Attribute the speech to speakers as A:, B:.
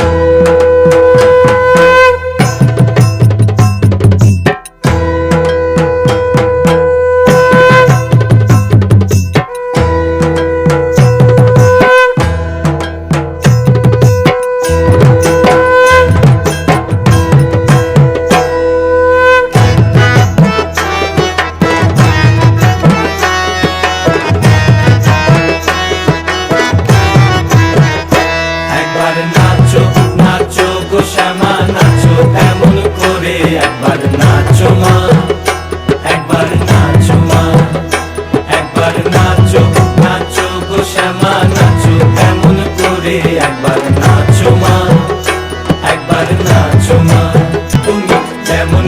A: Thank you. শ্যামা নাচো এমন করে একবার নাচো মা একবার নাচো মা। তুমি যেমন